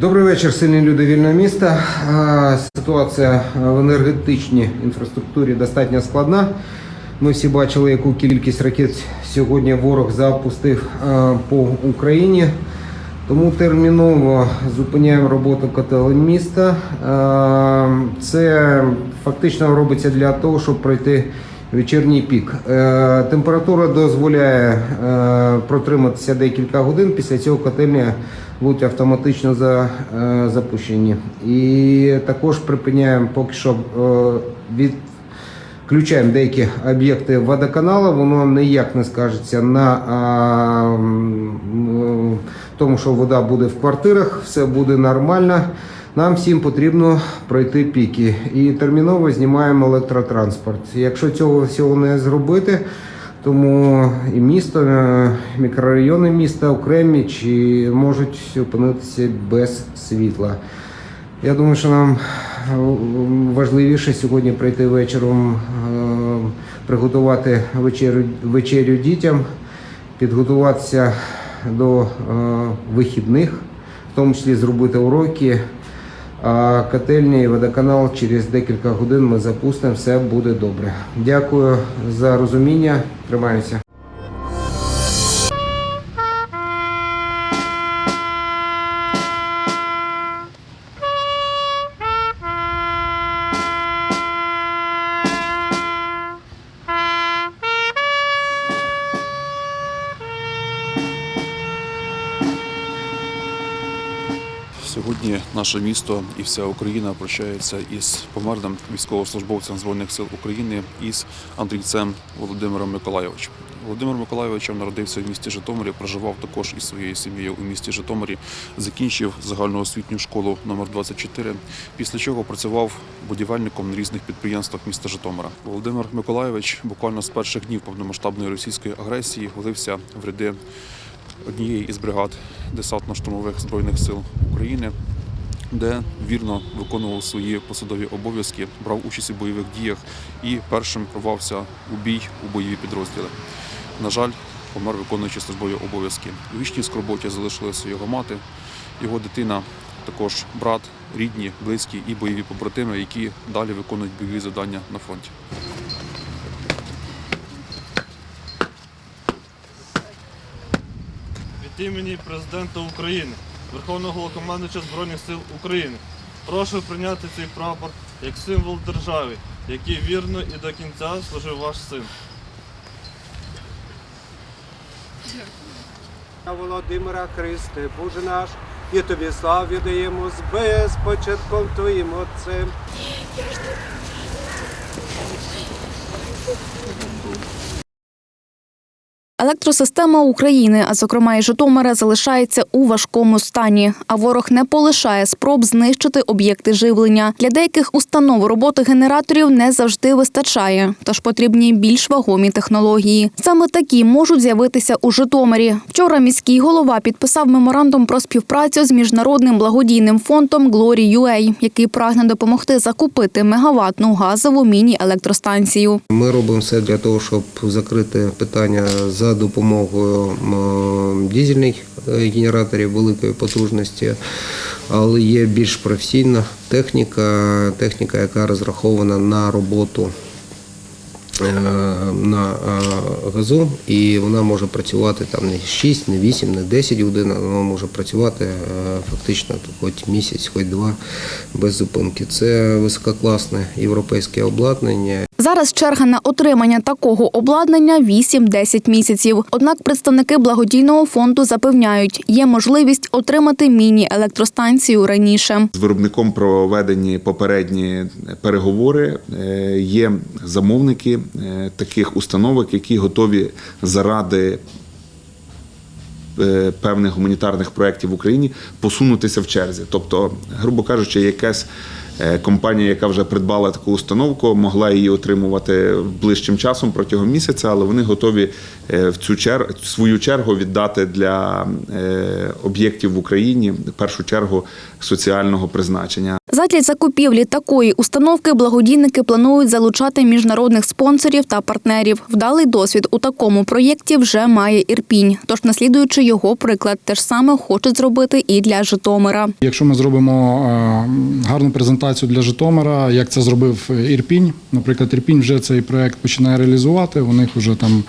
Добрий вечір, сильні люди вільного міста. Ситуація в енергетичній інфраструктурі достатньо складна. Ми всі бачили, яку кількість ракет сьогодні ворог запустив по Україні. Тому терміново зупиняємо роботу котелень міста. Це фактично робиться для того, щоб пройти вечірній пік. Е, Температура дозволяє е, протриматися декілька годин. Після цього котельні будуть автоматично за, е, запущені. І також припиняємо поки що від Включаємо деякі об'єкти водоканалу, воно ніяк не скажеться на а, тому, що вода буде в квартирах, все буде нормально. Нам всім потрібно пройти піки і терміново знімаємо електротранспорт. Якщо цього всього не зробити, тому і місто, е, мікрорайони міста окремі чи можуть опинитися без світла. Я думаю, що нам е, важливіше сьогодні прийти вечором, е, приготувати вечерю, вечерю дітям, підготуватися до вихідних, в тому числі зробити уроки. А котельні і водоканал через декілька годин ми запустимо, все буде добре. Дякую за розуміння. Тримаємося. Сьогодні наше місто і вся Україна прощається із померлим військовослужбовцем Збройних сил України із Андрійцем Володимиром Миколайовичем. Володимир Миколайович народився в місті Житомирі, проживав також із своєю сім'єю у місті Житомирі, закінчив загальноосвітню школу номер 24 після чого працював будівельником на різних підприємствах міста Житомира. Володимир Миколайович буквально з перших днів повномасштабної російської агресії влився в ряди однієї із бригад десантно-штурмових збройних сил України, де вірно виконував свої посадові обов'язки, брав участь у бойових діях і першим рвався у бій у бойові підрозділи. На жаль, помер виконуючи службові обов'язки. У вічній скорботі залишилася його мати, його дитина, також брат, рідні, близькі і бойові побратими, які далі виконують бойові завдання на фронті. Від імені президента України, Верховного Головнокомандуюча Збройних сил України, прошу прийняти цей прапор як символ держави, який вірно і до кінця служив ваш син. Володимира Христе, Боже наш, і тобі славу даємо з безпочатком Твоїм Отцем. Електросистема України, а зокрема і Житомира, залишається у важкому стані. А ворог не полишає спроб знищити об'єкти живлення. Для деяких установ роботи генераторів не завжди вистачає, тож потрібні більш вагомі технології. Саме такі можуть з'явитися у Житомирі. Вчора міський голова підписав меморандум про співпрацю з міжнародним благодійним фондом Glory.ua, який прагне допомогти закупити мегаватну газову міні-електростанцію. Ми робимо все для того, щоб закрити питання за допомогою м, дизельних е, генераторів великої потужності, але є більш професійна техніка, техніка, яка розрахована на роботу. е, На е, газу, і вона може працювати там не 6, не 8, не 10 годин, вона може працювати фактично хоч місяць, хоч два без зупинки. Це висококласне європейське обладнання, Зараз черга на отримання такого обладнання 8-10 місяців. Однак представники благодійного фонду запевняють, є можливість отримати міні-електростанцію раніше. З виробником проведені попередні переговори. Е, Є замовники е, таких установок, які готові заради е, певних гуманітарних проєктів в Україні посунутися в черзі. Тобто, грубо кажучи, якась е, компанія, яка вже придбала таку установку, могла її отримувати ближчим часом протягом місяця, але вони готові е, в цю чергу свою чергу віддати для е, об'єктів в Україні в першу чергу соціального призначення. Задля закупівлі такої установки благодійники планують залучати міжнародних спонсорів та партнерів. Вдалий досвід у такому проєкті вже має Ірпінь. Тож, наслідуючи його приклад, те ж саме хочуть зробити і для Житомира. Якщо ми зробимо е, гарну презентацію для Житомира, як це зробив Ірпінь, наприклад, Ірпінь вже цей проект починає реалізувати. У них вже там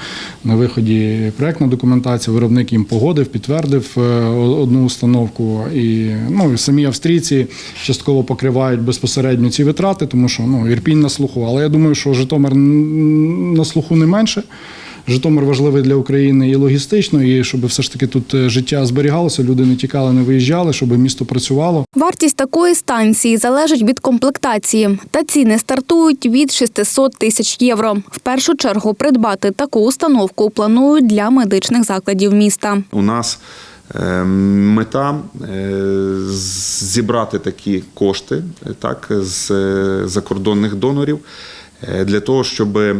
на виході проектна документація, виробник їм погодив, підтвердив е, одну установку. І ну самі австрійці частково покривають безпосередньо ці витрати, тому що ну Ірпінь на слуху. Але я думаю, що Житомир на слуху не менше. Житомир важливий для України і логістично, і щоб все ж таки тут е, життя зберігалося, люди не тікали, не виїжджали, щоб місто працювало. Вартість такої станції залежить від комплектації, та ціни стартують від 600 тисяч євро. В першу чергу придбати таку установку планують для медичних закладів міста. У нас е, мета е, зібрати такі кошти так, з закордонних донорів для того, щоб е,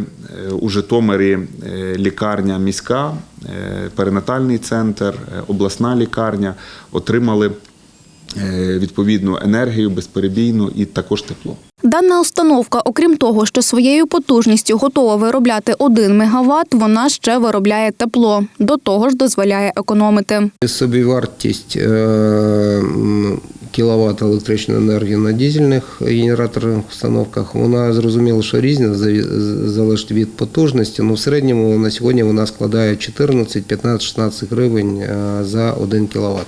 у Житомирі е, лікарня міська, е, перинатальний центр, е, обласна лікарня отримали е, відповідну енергію безперебійну і також тепло. Дана установка, окрім того, що своєю потужністю готова виробляти 1 мегаватт, вона ще виробляє тепло. До того ж дозволяє економити. Собівартість кіловат електричної енергії на дизельних генераторних установках, вона зрозуміла, що різна, залежить від потужності. але в середньому на сьогодні вона складає 14, 15, 16 гривень е, за 1 кіловат.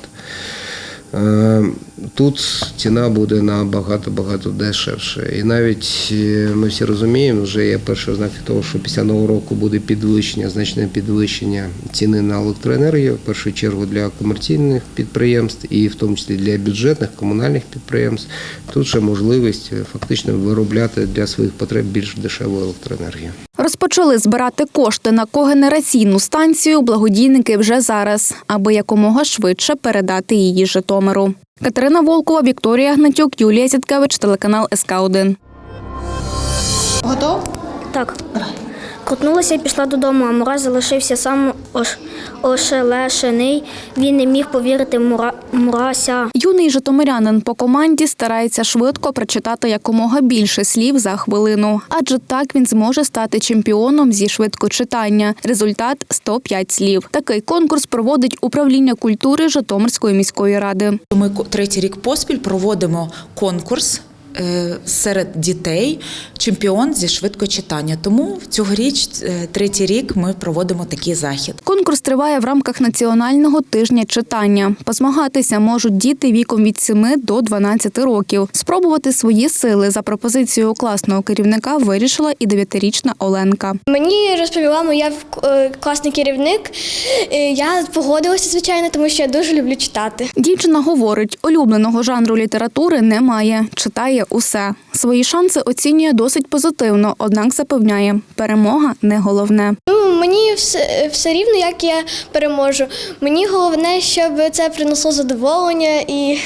Тут ціна буде набагато-багато дешевше. І навіть е, ми всі розуміємо, вже є перші ознаки того, що після нового року буде підвищення, значне підвищення ціни на електроенергію, в першу чергу для комерційних підприємств і в тому числі для бюджетних комунальних підприємств. Тут ще можливість е, фактично виробляти для своїх потреб більш дешеву електроенергію. Розпочали збирати кошти на когенераційну станцію благодійники вже зараз, аби якомога швидше передати її Житомиру. Катерина Волкова, Вікторія Гнатюк, Юлія Зіткевич, телеканал СК 1 Готов? Так. Крутнулася і пішла додому, а Мураш залишився сам ош... ошелешений. Він не міг повірити Мура... Мурася. Юний житомирянин по команді старається швидко прочитати якомога більше слів за хвилину, адже так він зможе стати чемпіоном зі швидкочитання. Результат 105 слів. Такий конкурс проводить управління культури Житомирської міської ради. Ми третій рік поспіль проводимо конкурс. Е, Серед дітей чемпіон зі швидкочитання. Тому цьогоріч, е, третій рік, ми проводимо такий захід. Конкурс триває в рамках національного тижня читання. Позмагатися можуть діти віком від 7 до 12 років. Спробувати свої сили за пропозицією класного керівника вирішила і дев'ятирічна Оленка. Мені розповіла моя е, класний керівник. Я погодилася, звичайно, тому що я дуже люблю читати. Дівчина говорить, улюбленого жанру літератури немає, читає усе. Свої шанси оцінює досить позитивно, однак запевняє, перемога не головне. Ну, мені все, все рівно, як я переможу. Мені головне, щоб це принесло задоволення і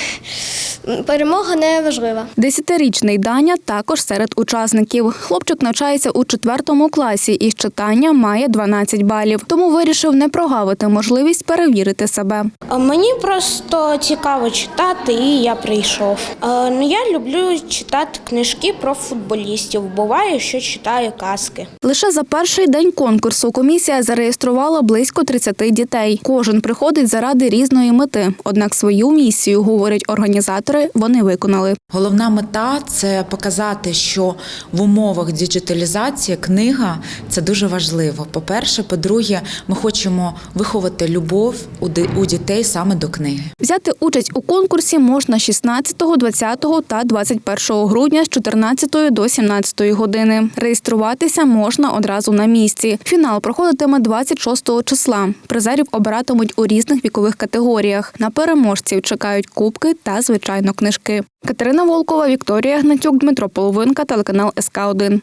перемога не важлива. Десятирічний Даня також серед учасників. Хлопчик навчається у четвертому класі і з читання має 12 балів, тому вирішив не прогавити можливість перевірити себе. Мені просто цікаво читати, і я прийшов. Е, Ну, я люблю читати книжки про футболістів. Буває, що читаю казки. Лише за перший день конкурсу комісія зареєструвала близько 30 дітей. Кожен приходить заради різної мети. Однак свою місію, говорять організатори, вони виконали. Головна мета це показати, що в умовах діджиталізації книга це дуже важливо. По-перше, по-друге, ми хочемо виховати любов у ди- у дітей саме до книги. Взяти участь у конкурсі можна 16, 20 та 21 грудня з 14 до 17 години. Реєструватися можна одразу на місці. Фінал проходитиме 26 числа. Призерів обиратимуть у різних вікових категоріях. На переможців чекають кубки та звичайно книжки. Катерина Волкова, Вікторія Гнатюк, Дмитро Половинка, телеканал СК 1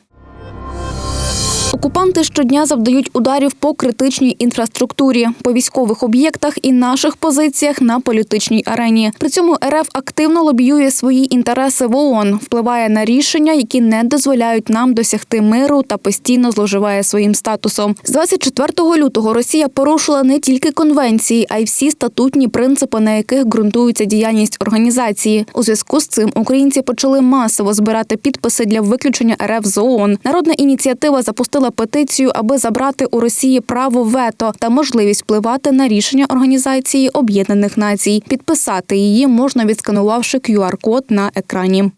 Окупанти щодня завдають ударів по критичній інфраструктурі, по військових об'єктах і наших позиціях на політичній арені. При цьому РФ активно лобіює свої інтереси в ООН, впливає на рішення, які не дозволяють нам досягти миру та постійно зловживає своїм статусом. З 24 лютого Росія порушила не тільки конвенції, а й всі статутні принципи, на яких ґрунтується діяльність організації. У зв'язку з цим українці почали масово збирати підписи для виключення РФ з ООН. Народна ініціатива запустила петицію, аби забрати у Росії право вето та можливість впливати на рішення Організації Об'єднаних Націй. Підписати її можна відсканувавши QR-код на екрані.